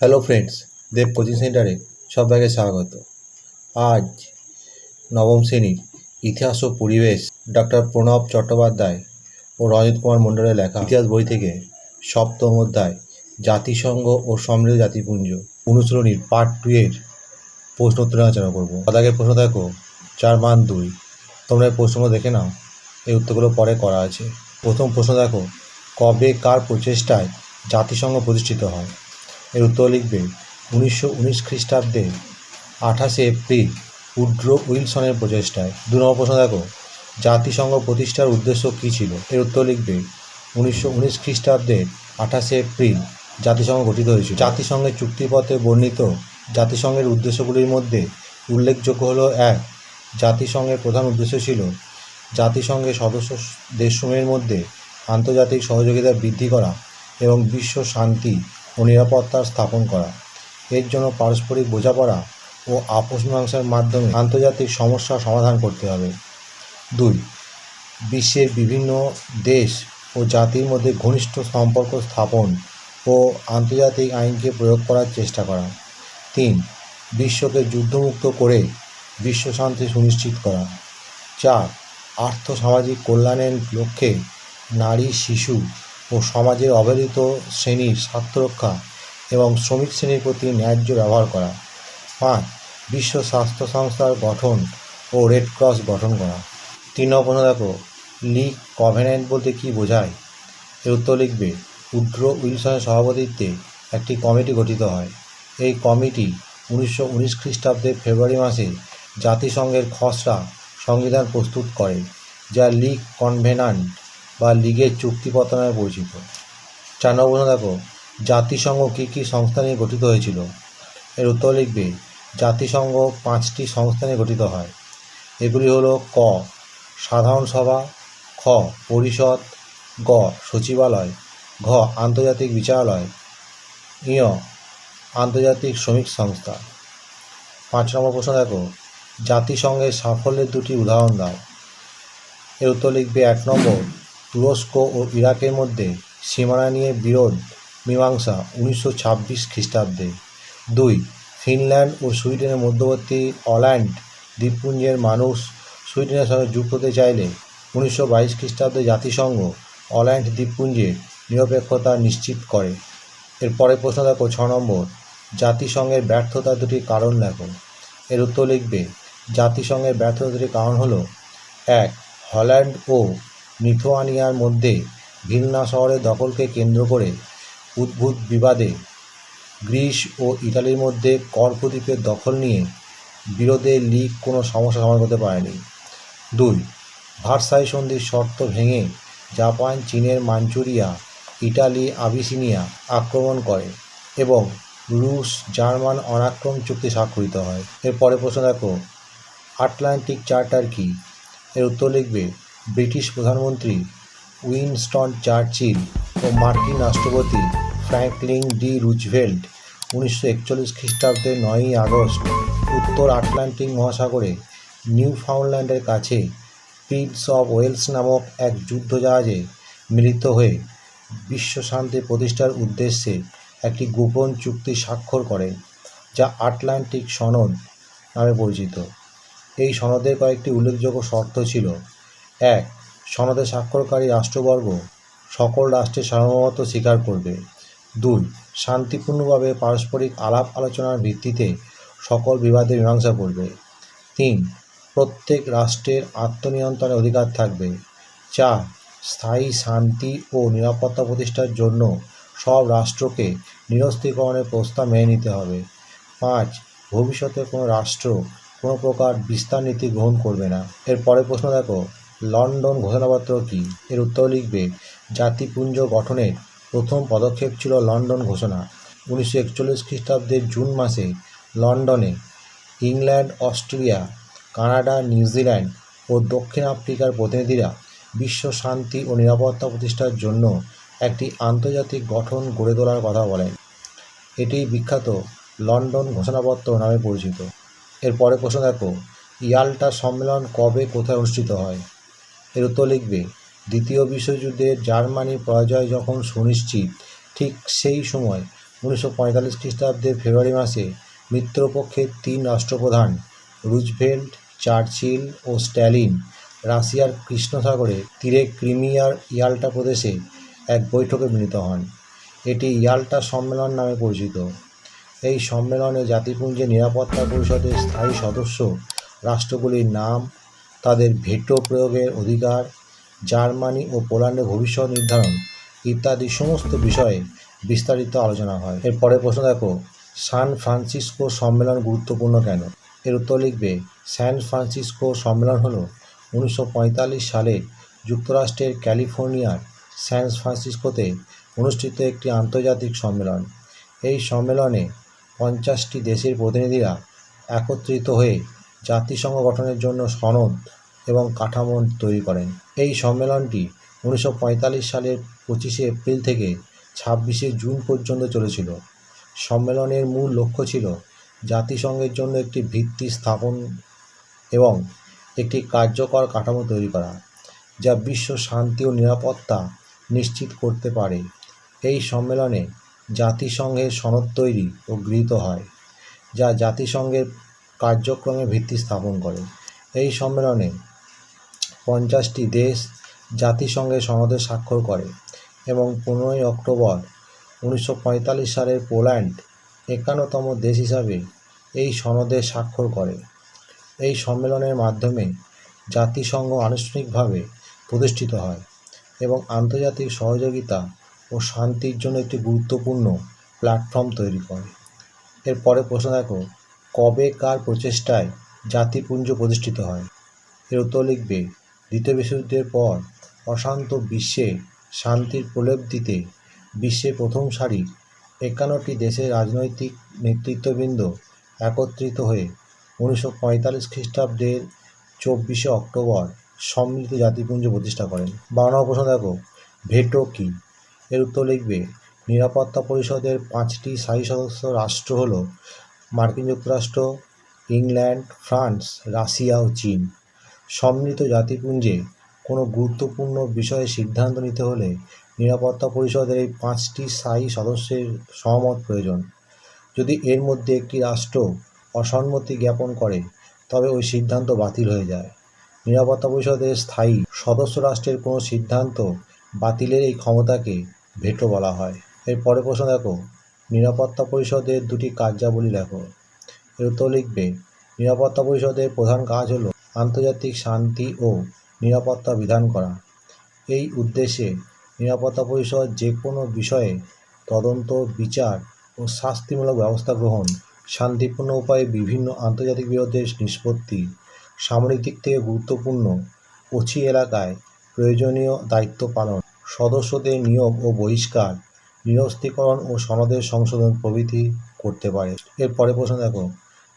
Hello friends দেব coaching সেন্টারে সবাইকে স্বাগত। আজ নবম শ্রেণির ইতিহাস ও পরিবেশ ডক্টর প্রণব চট্টোপাধ্যায় ও রজত কুমার মণ্ডলের লেখা ইতিহাস বই থেকে সপ্তম অধ্যায়, জাতিসংঘ ও সমৃদ্ধ জাতিপুঞ্জ অনুশীলনীর পার্ট টু এর প্রশ্ন উত্তর আলোচনা করব। তাদের প্রশ্ন দেখো, চার মান দুই। তোমরা এই প্রশ্নগুলো দেখে নাও, এই উত্তরগুলো পরে করা আছে। প্রথম প্রশ্ন দেখো, কবে কার প্রচেষ্টায় জাতিসংঘ প্রতিষ্ঠিত হয়? এর উত্তর লিখবে, উনিশশো উনিশ খ্রিস্টাব্দে আঠাশে এপ্রিল উড্রো উইলসনের প্রচেষ্টায়। দু নম্বর প্রশ্ন দেখো, জাতিসংঘ প্রতিষ্ঠার উদ্দেশ্য কী ছিল? এর উত্তর লিখবে, উনিশশো উনিশ খ্রিস্টাব্দের আঠাশে এপ্রিল জাতিসংঘ গঠিত হয়েছিল। জাতিসংঘের চুক্তিপত্রে বর্ণিত জাতিসংঘের উদ্দেশ্যগুলির মধ্যে উল্লেখযোগ্য হল, এক, জাতিসংঘের প্রধান উদ্দেশ্য ছিল জাতিসংঘের সদস্য দেশসমূহের মধ্যে আন্তর্জাতিক সহযোগিতা বৃদ্ধি করা এবং বিশ্ব শান্তি ও নিরাপত্তা স্থাপন করা। এর জন্য পারস্পরিক বোঝাপড়া ও আপোষ মীমাংসার মাধ্যমে আন্তর্জাতিক সমস্যা সমাধান করতে হবে। দুই, বিশ্বের বিভিন্ন দেশ ও জাতির মধ্যে ঘনিষ্ঠ সম্পর্ক স্থাপন ও আন্তর্জাতিক আইনকে প্রয়োগ করার চেষ্টা করা। তিন, বিশ্বকে যুদ্ধমুক্ত করে বিশ্ব শান্তি সুনিশ্চিত করা। চার আর্থ সামাজিক কল্যাণের লক্ষ্যে নারী, শিশু ও সমাজের অবহেলিত শ্রেণির স্বার্থ রক্ষা এবং শ্রমিক শ্রেণির প্রতি ন্যায্য ব্যবহার করা। পাঁচ, বিশ্ব স্বাস্থ্য সংস্থার গঠন ও রেড ক্রস গঠন করা। তিন নম্বর দেখো, লিগ কভেনেন্ট বলতে কী বোঝায়? এর উত্তর লিখবে, উড্রো উইলসনের সভাপতিত্বে একটি কমিটি গঠিত হয়। এই কমিটি উনিশশো উনিশ খ্রিস্টাব্দের ফেব্রুয়ারি মাসে জাতিসংঘের খসড়া সংবিধান প্রস্তুত করে, যা লিগ কনভেনান্ট বা লীগের চুক্তিপত্র নামে পরিচিত চার নম্বর দেখো, জাতিসংঘ কী কী সংস্থা নিয়ে গঠিত হয়েছিল? এর উত্তর লিখবে, জাতিসংঘ পাঁচটি সংস্থা নিয়ে গঠিত হয়। এগুলি হলো ক, সাধারণ সভা, খ, পরিষদ, গ, সচিবালয়, ঘ, আন্তর্জাতিক বিচারালয় ইয় আন্তর্জাতিক শ্রমিক সংস্থা। পাঁচ নম্বর প্রশ্ন দেখো, জাতিসংঘের সাফল্যের দুটি উদাহরণ দাও। এর উত্তর লিখবে এক নম্বর তুরস্ক ও ইরাকের মধ্যে সীমানা নিয়ে বিরোধ, মীমাংসা উনিশশো ছাব্বিশ খ্রিস্টাব্দে। দুই, ফিনল্যান্ড ও সুইডেনের মধ্যবর্তী অল্যান্ড দ্বীপপুঞ্জের মানুষ সুইডেনের সঙ্গে যুক্ত হতে চাইলে উনিশশো বাইশ খ্রিস্টাব্দে জাতিসংঘ অল্যান্ড দ্বীপপুঞ্জের নিরপেক্ষতা নিশ্চিত করে। এর এরপরে প্রশ্ন দেখো ছ নম্বর, জাতিসংঘের ব্যর্থতার দুটি কারণ লেখো এর উত্তর লিখবে, জাতিসংঘের ব্যর্থতার দুটি কারণ হলো, এক, হল্যান্ড ও লিথুয়ানিয়ার মধ্যে ভিলনা শহরের দখলকে কেন্দ্র করে উদ্ভূত বিবাদে গ্রিস ও ইতালির মধ্যে কর্ফু দ্বীপের দখল নিয়ে বিরোধে লীগ কোনো সমস্যা সমাধান করতে পারেনি। দুই, ভার্সাই সন্ধির শর্ত ভেঙে জাপান, চীনের মাঞ্চুরিয়া, ইটালি, আবিসিনিয়া আক্রমণ করে এবং রুশ, জার্মান অনাক্রম চুক্তি স্বাক্ষরিত হয়। এরপরে প্রশ্ন দেখো, আটলান্টিক চার্টার কি? এর উত্তর লিখবে ব্রিটিশ প্রধানমন্ত্রী উইনস্টন চার্চিল ও মার্কিন রাষ্ট্রপতি ফ্র্যাঙ্কলিন ডি রুজভেল্ট উনিশশো একচল্লিশ খ্রিস্টাব্দের নয়ই আগস্ট উত্তর আটলান্টিক মহাসাগরে নিউ ফাউন্ডল্যান্ডের কাছে প্রিন্স অফ ওয়েলস নামক এক যুদ্ধজাহাজে মিলিত হয়ে বিশ্ব শান্তি প্রতিষ্ঠার উদ্দেশ্যে একটি গোপন চুক্তি স্বাক্ষর করেন যা আটলান্টিক সনদ নামে পরিচিত। এই সনদের কয়েকটি উল্লেখযোগ্য শর্ত ছিল। এক, সনদে স্বাক্ষরকারী রাষ্ট্রবর্গ সকল রাষ্ট্রের সার্বভৌমত্ব স্বীকার করবে। দুই, শান্তিপূর্ণভাবে পারস্পরিক আলাপ আলোচনার ভিত্তিতে সকল বিবাদের মীমাংসা করবে। তিন, প্রত্যেক রাষ্ট্রের আত্মনিয়ন্ত্রণের অধিকার থাকবে। চার, স্থায়ী শান্তি ও নিরাপত্তা প্রতিষ্ঠার জন্য সব রাষ্ট্রকে নিরস্ত্রীকরণের প্রস্তাব মেনে নিতে হবে। পাঁচ, ভবিষ্যতে কোনো রাষ্ট্র কোনো প্রকার বিস্তার নীতি গ্রহণ করবে না। এর পরের প্রশ্ন দেখো। লন্ডন ঘোষণাপত্র কী? এর উত্তর লিখবে, জাতিপুঞ্জ গঠনের প্রথম পদক্ষেপ ছিল লন্ডন ঘোষণা। উনিশশো একচল্লিশ খ্রিস্টাব্দের জুন মাসে লন্ডনে England Australia Canada, New Zealand ও দক্ষিণ আফ্রিকার প্রতিনিধিরা বিশ্ব শান্তি ও নিরাপত্তা প্রতিষ্ঠার জন্য একটি আন্তর্জাতিক গঠন গড়ে তোলার কথা বলেন। এটি বিখ্যাত লন্ডন ঘোষণাপত্র নামে পরিচিত। এরপরে প্রশ্ন দেখো, ইয়াল্টা সম্মেলন কবে কোথায় অনুষ্ঠিত হয়? এর উত্তর লিখবে, দ্বিতীয় বিশ্বযুদ্ধের জার্মানি পরাজয় যখন সুনিশ্চিত, ঠিক সেই সময়, উনিশশো পঁয়তাল্লিশ খ্রিস্টাব্দের ফেব্রুয়ারি মাসে, মিত্রপক্ষের তিন রাষ্ট্রপ্রধান, রুজভেল্ট, চার্চিল ও স্ট্যালিন, রাশিয়ার কৃষ্ণসাগরে তীরে ক্রিমিয়ার ইয়াল্টা প্রদেশে এক বৈঠকে মিলিত হন। এটি ইয়াল্টা সম্মেলন নামে পরিচিত। এই সম্মেলনে জাতিপুঞ্জের নিরাপত্তা পরিষদের স্থায়ী সদস্য রাষ্ট্রগুলির নাম তাদের ভেটো প্রয়োগের অধিকার, জার্মানি ও পোল্যান্ডের ভবিষ্যৎ নির্ধারণ ইত্যাদি সমস্ত বিষয়ে বিস্তারিত আলোচনা হয়। এর পরের প্রশ্ন দেখো, সান ফ্রান্সিসকো সম্মেলন গুরুত্বপূর্ণ কেন? এর উত্তর লিখবে স্যান ফ্রান্সিসকো সম্মেলন হলো উনিশশো সালে যুক্তরাষ্ট্রের ক্যালিফোর্নিয়ার স্যান ফ্রান্সিসকোতে অনুষ্ঠিত একটি আন্তর্জাতিক সম্মেলন। এই সম্মেলনে পঞ্চাশটি দেশের প্রতিনিধিরা একত্রিত হয়ে জাতিসংঘ গঠনের জন্য সনদ এবং কাঠামো তৈরি করেন। এই সম্মেলনটি উনিশশো পঁয়তাল্লিশ সালের পঁচিশে এপ্রিল থেকে ছাব্বিশে জুন পর্যন্ত চলেছিল। সম্মেলনের মূল লক্ষ্য ছিল জাতিসংঘের জন্য একটি ভিত্তি স্থাপন এবং একটি কার্যকর কাঠামো তৈরি করা, যা বিশ্ব শান্তি ও নিরাপত্তা নিশ্চিত করতে পারে। এই সম্মেলনে জাতিসংঘের সনদ তৈরি ও গৃহীত হয়, যা জাতিসংঘের কার্যক্রমের ভিত্তি স্থাপন করে এই সম্মেলনে পঞ্চাশটি দেশ জাতিসংঘের সনদে স্বাক্ষর করে এবং পনেরোই অক্টোবর উনিশশো পঁয়তাল্লিশ সালের পোল্যান্ড একান্নতম দেশ হিসাবে এই সনদে স্বাক্ষর করে। এই সম্মেলনের মাধ্যমে জাতিসংঘ আনুষ্ঠানিকভাবে প্রতিষ্ঠিত হয় এবং আন্তর্জাতিক সহযোগিতা ও শান্তির জন্য একটি গুরুত্বপূর্ণ প্ল্যাটফর্ম তৈরি করে। এর পরে প্রশ্ন দেখো কবে কার প্রচেষ্টায় জাতিপুঞ্জ প্রতিষ্ঠিত হয়। এর উত্তর লিখবে, দ্বিতীয় বিশ্বযুদ্ধের পর অশান্ত বিশ্বে শান্তির প্রলেপ দিতে বিশ্বের প্রথম সারির একান্নটি দেশের রাজনৈতিক নেতৃত্ববৃন্দ একত্রিত হয়ে উনিশশো পঁয়তাল্লিশ খ্রিস্টাব্দের চব্বিশে অক্টোবর সম্মিলিত জাতিপুঞ্জ প্রতিষ্ঠা করেন। নম্বর প্রশ্ন দেখো ভেটো কী? এর উত্তর লিখবে, নিরাপত্তা পরিষদের পাঁচটি স্থায়ী সদস্য রাষ্ট্র হল মার্কিন যুক্তরাষ্ট্র, ইংল্যান্ড, ফ্রান্স, রাশিয়া ও চীন সম্মিলিত জাতিপুঞ্জে কোনো গুরুত্বপূর্ণ বিষয়ে সিদ্ধান্ত নিতে হলে নিরাপত্তা পরিষদের এই পাঁচটি স্থায়ী সদস্যের সহমত প্রয়োজন। যদি এর মধ্যে একটি রাষ্ট্র অসম্মতি জ্ঞাপন করে, তবে ওই সিদ্ধান্ত বাতিল হয়ে যায়। নিরাপত্তা পরিষদের স্থায়ী সদস্য রাষ্ট্রের কোনো সিদ্ধান্ত বাতিলের এই ক্ষমতাকে ভেটো বলা হয়। এর পরে প্রশ্ন দেখো। নিরাপত্তা পরিষদের দুটি কার্যাবলী লেখো। এর উত্তর লিখবে, নিরাপত্তা পরিষদের প্রধান কাজ হল আন্তর্জাতিক শান্তি ও নিরাপত্তা বিধান করা। এই উদ্দেশ্যে নিরাপত্তা পরিষদ যে কোনো বিষয়ে তদন্ত, বিচার ও শাস্তিমূলক ব্যবস্থা গ্রহণ, শান্তিপূর্ণ উপায়ে বিভিন্ন আন্তর্জাতিক বিরোধের নিষ্পত্তি, সামরিক দিক থেকে গুরুত্বপূর্ণ ওছি এলাকায় প্রয়োজনীয় দায়িত্ব পালন, সদস্যদের নিয়োগ ও বহিষ্কার নিরস্ত্রীকরণ ও সনদের সংশোধন প্রভৃতি করতে পারে। এর পরে প্রশ্ন দেখো,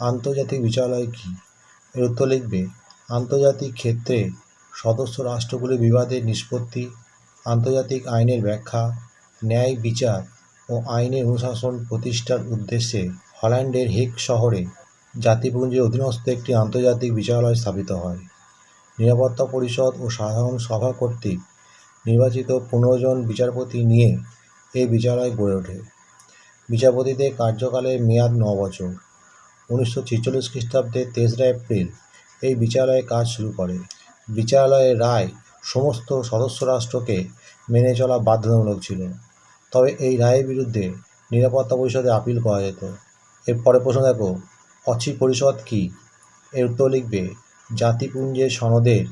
আন্তর্জাতিক বিচারালয় কী? এর উত্তর লিখবে, আন্তর্জাতিক ক্ষেত্রে সদস্য রাষ্ট্রগুলির বিবাদের নিষ্পত্তি, আন্তর্জাতিক আইনের ব্যাখ্যা, ন্যায় বিচার ও আইনের অনুশাসন প্রতিষ্ঠার উদ্দেশ্যে হল্যান্ডের হেগ শহরে জাতিপুঞ্জের অধীনস্থ একটি আন্তর্জাতিক বিচারালয় স্থাপিত হয়। নিরাপত্তা পরিষদ ও সাধারণ সভা কর্তৃক নির্বাচিত পনেরো জন বিচারপতি নিয়ে এই বিচারালয় গড়ে ওঠে। বিচারপতিদের কার্যকালের মেয়াদ ন বছর। উনিশশো ছেচল্লিশ খ্রিস্টাব্দের তেসরা এপ্রিল এই বিচারালয়ে কাজ শুরু করে। বিচারালয়ের রায় সমস্ত সদস্য রাষ্ট্রকে মেনে চলা বাধ্যতামূলক ছিল। তবে এই রায়ের বিরুদ্ধে নিরাপত্তা পরিষদে আপিল করা যেত। এর পরে প্রশ্ন দেখো অচি পরিষদ কী? এর উত্তর লিখবে, জাতিপুঞ্জের সনদের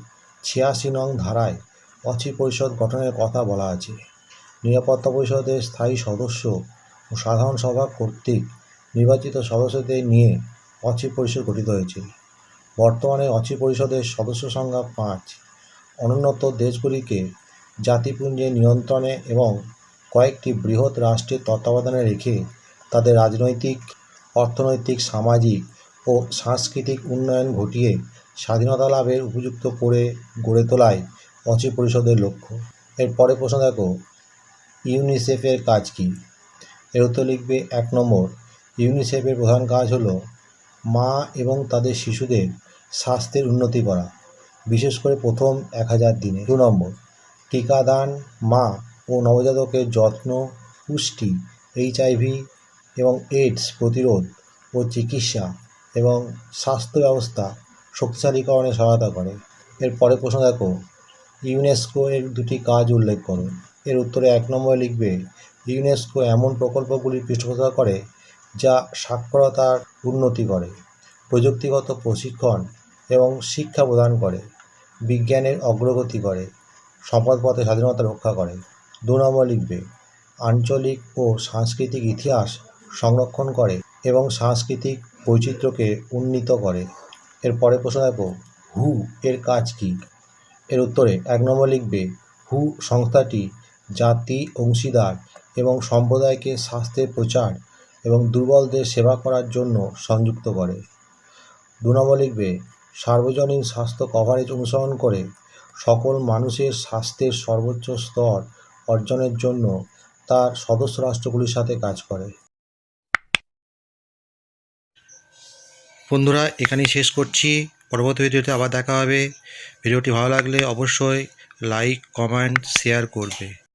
ছিয়াশি নং ধারায় অচি পরিষদ গঠনের কথা বলা আছে। নিরাপত্তা পরিষদের স্থায়ী সদস্য ও সাধারণ সভা কর্তৃক নির্বাচিত সদস্যদের নিয়ে অচি পরিষদ গঠিত হয়েছে। বর্তমানে অচি পরিষদের সদস্য সংখ্যা পাঁচ। অনুন্নত দেশগুলিকে জাতিপুঞ্জের নিয়ন্ত্রণে এবং কয়েকটি বৃহৎ রাষ্ট্রের তত্ত্বাবধানে রেখে তাদের রাজনৈতিক, অর্থনৈতিক, সামাজিক ও সাংস্কৃতিক উন্নয়ন ঘটিয়ে স্বাধীনতা লাভের উপযুক্ত করে গড়ে তোলাই অচি পরিষদের লক্ষ্য। এর পরে প্রশ্ন দেখো ইউনিসেফের কাজ কী? এর উত্তর লিখবে এক নম্বর। ইউনিসেফের প্রধান কাজ হলো মা এবং তাদের শিশুদের স্বাস্থ্যের উন্নতি করা, বিশেষ করে প্রথম এক হাজার দিনে। দু নম্বর। টিকাদান, মা ও নবজাতকের যত্ন, পুষ্টি এইচআইভি এবং এইডস প্রতিরোধ ও চিকিৎসা এবং স্বাস্থ্য ব্যবস্থা শক্তিশালীকরণে সহায়তা করে। এর পরে প্রশ্ন দেখো। ইউনেস্কো এর দুটি কাজ উল্লেখ করো। এর উত্তরে এক নম্বরে লিখবে, ইউনেস্কো এমন প্রকল্পগুলির পৃষ্ঠপোষকতা করে যা সাক্ষরতার উন্নতি করে, প্রযুক্তিগত প্রশিক্ষণ এবং শিক্ষা প্রদান করে, বিজ্ঞানের অগ্রগতি করে সম্পদপথে স্বাধীনতা রক্ষা করে। দু নম্বর লিখবে, আঞ্চলিক ও সাংস্কৃতিক ইতিহাস সংরক্ষণ করে এবং সাংস্কৃতিক বৈচিত্র্যকে উন্নীত করে। এর পরে প্রশ্ন দেখো, হু এর কাজ কী? এর উত্তরে এক নম্বর লিখবে, হু সংস্থাটি জাতি, অংশীদার এবং সম্প্রদায়কে স্বাস্থ্যের প্রচার এবং দুর্বলদের সেবা করার জন্য সংযুক্ত করে। দু নম্বর লিখবে, সার্বজনীন স্বাস্থ্য কভারেজ অনুসরণ করে সকল মানুষের স্বাস্থ্যের সর্বোচ্চ স্তর অর্জনের জন্য তার সদস্য রাষ্ট্রগুলির সাথে কাজ করে। বন্ধুরা, এখানেই শেষ করছি। পরবর্তী ভিডিওতে আবার দেখা হবে। ভিডিওটি ভালো লাগলে অবশ্যই লাইক কমেন্ট শেয়ার করবে।